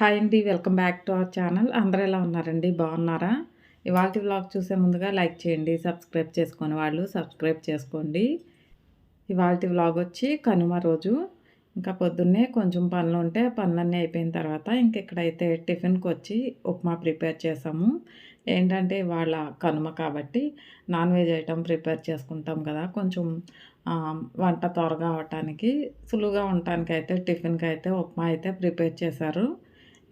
Hi అండి welcome back to our channel. అందరూ ఎలా ఉన్నారండి? బాగున్నారా? ఇవాళ వ్లాగ్ చూసే ముందుగా లైక్ చేయండి సబ్స్క్రైబ్ చేసుకొని వాళ్ళు సబ్స్క్రైబ్ చేసుకోండి. ఇవాళ వ్లాగ్ వచ్చి కనుమ రోజు. ఇంకా పొద్దున్నే కొంచెం పనులు ఉంటే పనులన్నీ అయిపోయిన తర్వాత ఇంక ఇక్కడైతే టిఫిన్కి వచ్చి ఉప్మా ప్రిపేర్ చేసాము. ఏంటంటే వాళ్ళ కనుమ కాబట్టి నాన్ వెజ్ ఐటమ్ ప్రిపేర్ చేసుకుంటాం కదా. కొంచెం వంట త్వరగా అవటానికి సులువుగా ఉండటానికి అయితే టిఫిన్కి అయితే ఉప్మా అయితే ప్రిపేర్ చేశారు.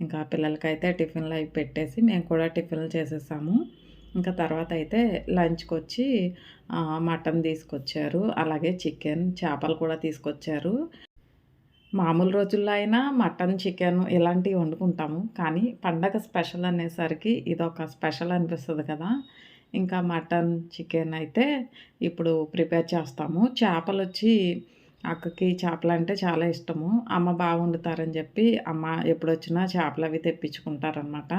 ఇంకా పిల్లలకైతే టిఫిన్లు అవి పెట్టేసి మేము కూడా టిఫిన్లు చేసేసాము. ఇంకా తర్వాత అయితే లంచ్కి వచ్చి మటన్ తీసుకొచ్చారు. అలాగే చికెన్ చేపలు కూడా తీసుకొచ్చారు. మామూలు రోజుల్లో అయినా మటన్ చికెన్ ఇలాంటివి వండుకుంటాము. కానీ పండగ స్పెషల్ అనేసరికి ఇదొక స్పెషల్ అనిపిస్తుంది కదా. ఇంకా మటన్ చికెన్ అయితే ఇప్పుడు ప్రిపేర్ చేస్తాము. చేపలు వచ్చి అక్కకి చేపలు అంటే చాలా ఇష్టము. అమ్మ బాగా వండుతారని చెప్పి అమ్మ ఎప్పుడు వచ్చినా చేపలు అవి తెప్పించుకుంటారనమాట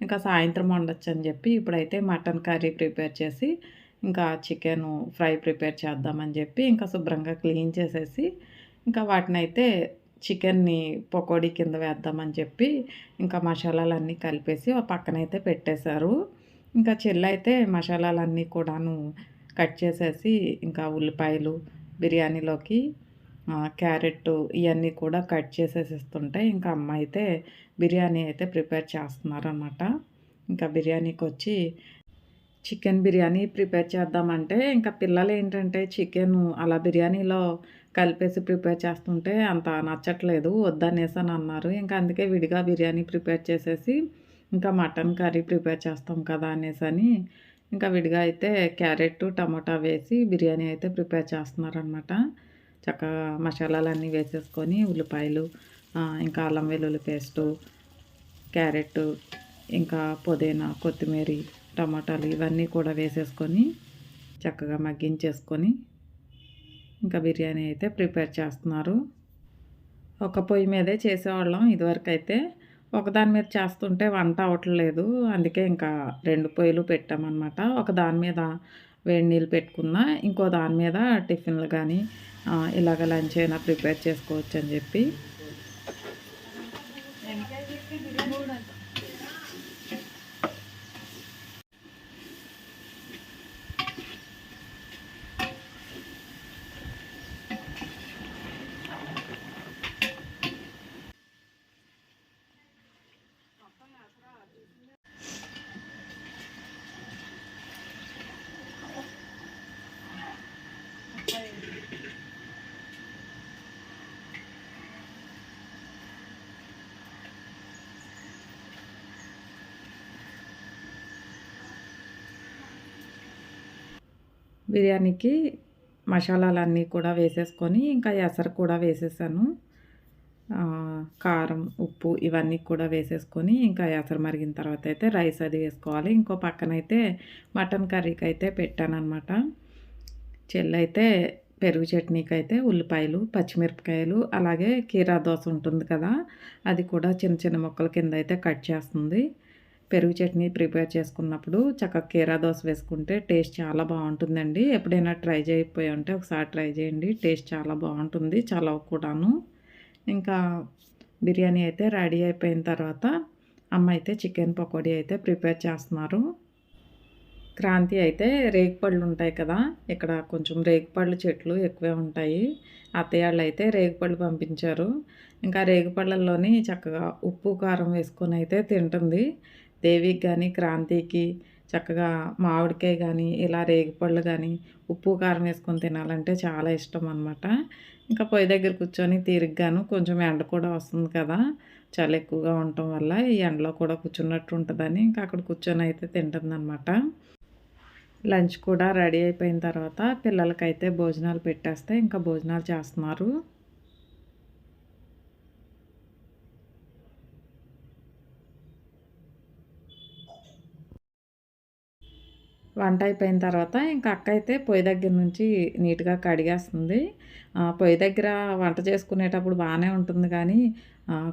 ఇంకా సాయంత్రం వండొచ్చు అని చెప్పి ఇప్పుడైతే మటన్ కర్రీ ప్రిపేర్ చేసి ఇంకా చికెన్ ఫ్రై ప్రిపేర్ చేద్దామని చెప్పి ఇంకా శుభ్రంగా క్లీన్ చేసేసి ఇంకా వాటిని అయితే చికెన్ని పకోడీ కింద వేద్దామని చెప్పి ఇంకా మసాలాలన్నీ కలిపేసి ఒక పక్కనైతే పెట్టేశారు. ఇంకా చెల్లైతే మసాలాలన్నీ కూడాను కట్ చేసేసి ఇంకా ఉల్లిపాయలు బిర్యానీలోకి క్యారెట్ ఇవన్నీ కూడా కట్ చేసేసి ఇస్తుంటే ఇంకా అమ్మ అయితే బిర్యానీ అయితే ప్రిపేర్ చేస్తున్నారనమాట ఇంకా బిర్యానీకి వచ్చి చికెన్ బిర్యానీ ప్రిపేర్ చేద్దామంటే ఇంకా పిల్లలు ఏంటంటే చికెన్ అలా బిర్యానీలో కలిపేసి ప్రిపేర్ చేస్తుంటే అంత నచ్చట్లేదు వద్దనేసి అని అన్నారు ఇంకా అందుకే విడిగా బిర్యానీ ప్రిపేర్ చేసేసి ఇంకా మటన్ కర్రీ ప్రిపేర్ చేస్తాం కదా అనేసి అని ఇంకా విడిగా అయితే క్యారెట్ టమాటా వేసి బిర్యానీ అయితే ప్రిపేర్ చేస్తున్నారనమాట చక్కగా మసాలాలన్నీ వేసేసుకొని ఉల్లిపాయలు ఇంకా అల్లం వెల్లుల్లి పేస్టు క్యారెట్ ఇంకా పుదీనా కొత్తిమీర టమాటాలు ఇవన్నీ కూడా వేసేసుకొని చక్కగా మగ్గించేసుకొని ఇంకా బిర్యానీ అయితే ప్రిపేర్ చేస్తున్నారు. ఒక పొయ్యి మీదే చేసేవాళ్ళం. ఇదివరకు అయితే ఒకదాని మీద చేస్తుంటే వంట అవ్వట్లేదు అందుకే ఇంకా రెండు పొయ్యిలు పెట్టామన్నమాట. ఒక దాని మీద వేడి నీళ్ళు పెట్టుకున్నా ఇంకో దాని మీద టిఫిన్లు కానీ ఇలాగ లంచ్ అయినా ప్రిపేర్ చేసుకోవచ్చు అని చెప్పి బిర్యానీకి మసాలాలన్నీ కూడా వేసేసుకొని ఇంకా ఎసరు కూడా వేసేసాను. కారం ఉప్పు ఇవన్నీ కూడా వేసేసుకొని ఇంకా ఎసరు మరిగిన తర్వాత అయితే రైస్ అది వేసుకోవాలి. ఇంకో పక్కన అయితే మటన్ కర్రీకి అయితే పెట్టానమాట చెల్లైతే పెరుగు చట్నీకి అయితే ఉల్లిపాయలు పచ్చిమిరపకాయలు అలాగే కీరా దోశ ఉంటుంది కదా అది కూడా చిన్న చిన్న ముక్కల కింద అయితే కట్ చేస్తుంది. పెరుగు చట్నీ ప్రిపేర్ చేసుకున్నప్పుడు చక్కగా కీరా దోశ వేసుకుంటే టేస్ట్ చాలా బాగుంటుందండి. ఎప్పుడైనా ట్రై చేయకపోయి ఉంటే ఒకసారి ట్రై చేయండి. టేస్ట్ చాలా బాగుంటుంది. చాలా కూడాను. ఇంకా బిర్యానీ అయితే రెడీ అయిపోయిన తర్వాత అమ్మ అయితే చికెన్ పకోడీ అయితే ప్రిపేర్ చేస్తున్నారు. క్రాంతి అయితే రేగిపళ్ళు ఉంటాయి కదా ఇక్కడ కొంచెం రేగిపళ్ళు చెట్లు ఎక్కువే ఉంటాయి. అత్తయ్యాళ్ళు అయితే రేగిపళ్ళు పంపించారు. ఇంకా రేగిపళ్ళల్లోని చక్కగా ఉప్పు కారం వేసుకొని అయితే తింటుంది. దేవికి కానీ క్రాంతికి చక్కగా మామిడికాయ కానీ ఇలా రేగిపళ్ళు కానీ ఉప్పు కారం వేసుకొని తినాలంటే చాలా ఇష్టం అనమాట ఇంకా పొయ్యి దగ్గర కూర్చొని తీరిగ్గాను కొంచెం ఎండ కూడా వస్తుంది కదా చాలా ఎక్కువగా ఉండటం వల్ల ఈ ఎండలో కూడా కూర్చున్నట్టు ఉంటుందని ఇంకా అక్కడ కూర్చొని అయితే తింటుందన్నమాట. లంచ్ కూడా రెడీ అయిపోయిన తర్వాత పిల్లలకైతే భోజనాలు పెట్టేస్తే ఇంకా భోజనాలు చేస్తున్నారు. వంట అయిపోయిన తర్వాత ఇంకా అక్క అయితే పొయ్యి దగ్గర నుంచి నీట్గా కడిగేస్తుంది. పొయ్యి దగ్గర వంట చేసుకునేటప్పుడు బాగానే ఉంటుంది కానీ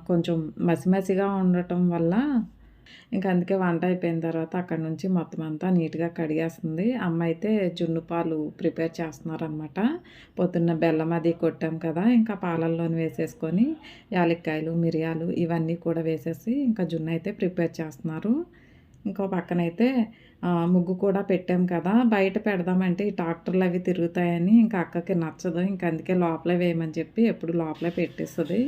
కొంచెం మసిమసిగా ఉండటం వల్ల ఇంకా అందుకే వంట అయిపోయిన తర్వాత అక్కడ నుంచి మొత్తం అంతా నీట్గా కడిగేస్తుంది. అమ్మ అయితే జున్ను పాలు ప్రిపేర్ చేస్తున్నారనమాట పొద్దున్న బెల్లం అది కొట్టాం కదా ఇంకా పాలల్లోని వేసేసుకొని యాలక్కాయలు మిరియాలు ఇవన్నీ కూడా వేసేసి ఇంకా జున్ను అయితే ప్రిపేర్ చేస్తున్నారు. ఇంకో పక్కనైతే ముగ్గు కూడా పెట్టాం కదా బయట పెడదామంటే ఈ ట్రాక్టర్లు అవి తిరుగుతాయని ఇంకా అక్కకి నచ్చదు. ఇంకా అందుకే లోపలే వేయమని చెప్పి ఎప్పుడు లోపలే పెట్టేస్తుంది.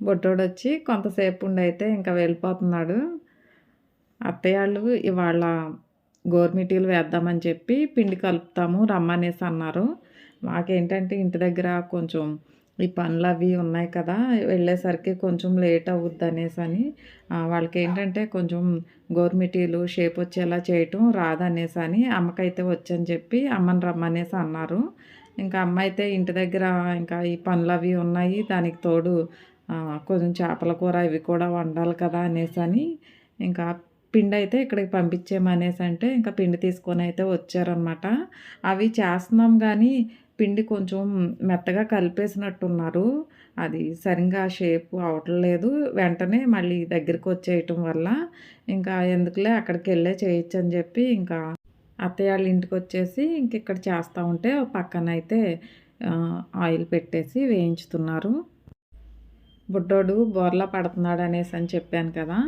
బొట్టోడు వచ్చి కొంతసేపు ఉండి అయితే ఇంకా వెళ్ళిపోతున్నాడు. అత్తయ్య వాళ్ళు ఇవాళ గోర్మిటీలు వేద్దామని చెప్పి పిండి కలుపుతాము రమ్మనేసి అన్నారు. మాకేంటంటే ఇంటి దగ్గర కొంచెం ఈ పనులు అవి ఉన్నాయి కదా వెళ్ళేసరికి కొంచెం లేట్ అవుద్ది అనేసి అని. వాళ్ళకి ఏంటంటే కొంచెం గోర్మిటీలు షేప్ వచ్చేలా చేయటం రాదనేసి అని అమ్మకైతే వచ్చని చెప్పి అమ్మని రమ్మనేసి అన్నారు. ఇంకా అమ్మ అయితే ఇంటి దగ్గర ఇంకా ఈ పనులు అవి ఉన్నాయి. దానికి తోడు కొంచెం చేపల కూర ఇవి కూడా వండాలి కదా అనేసి అని ఇంకా పిండి అయితే ఇక్కడికి పంపించేమనేసి అంటే ఇంకా పిండి తీసుకొని అయితే వచ్చారనమాట అవి చేస్తున్నాం కానీ పిండి కొంచెం మెత్తగా కలిపేసినట్టున్నారు. అది సరిగ్గా షేప్ అవట్లేదు వెంటనే మళ్ళీ దగ్గరికి వచ్చేయటం వల్ల ఇంకా ఎందుకులే అక్కడికి వెళ్ళే చేయొచ్చు అని చెప్పి ఇంకా అత్తయ్య వాళ్ళ ఇంటికి వచ్చేసి ఇంక ఇక్కడ చేస్తూ ఉంటే పక్కన అయితే ఆయిల్ పెట్టేసి వేయించుతున్నారు. బుడ్డోడు బోర్లా పడుతున్నాడు అనేసి అని చెప్పాను కదా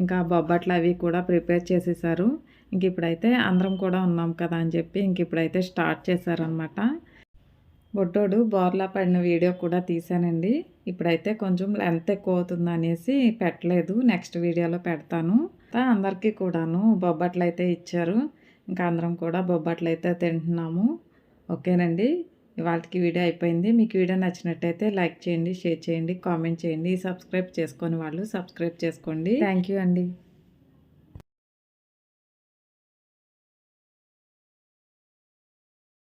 ఇంకా బొబ్బట్లు అవి కూడా ప్రిపేర్ చేసేసారు. ఇంక ఇప్పుడైతే అందరం కూడా ఉన్నాం కదా అని చెప్పి ఇంక ఇప్పుడైతే స్టార్ట్ చేశారనమాట బొడ్డోడు బోర్లా పడిన వీడియో కూడా తీశానండి. ఇప్పుడైతే కొంచెం లెంత్ ఎక్కువ అవుతుంది అనేసి పెట్టలేదు. నెక్స్ట్ వీడియోలో పెడతాను. అందరికీ కూడాను బొబ్బట్లు అయితే ఇచ్చారు. ఇంకా అందరం కూడా బొబ్బట్లు అయితే తింటున్నాము. ఓకేనండి? ఇవాళకి వీడియో అయిపోయింది. మీకు వీడియో నచ్చినట్టయితే లైక్ చేయండి షేర్ చేయండి కామెంట్ చేయండి. సబ్స్క్రైబ్ చేసుకొని వాళ్ళు సబ్స్క్రైబ్ చేసుకోండి. థ్యాంక్ యూ అండి.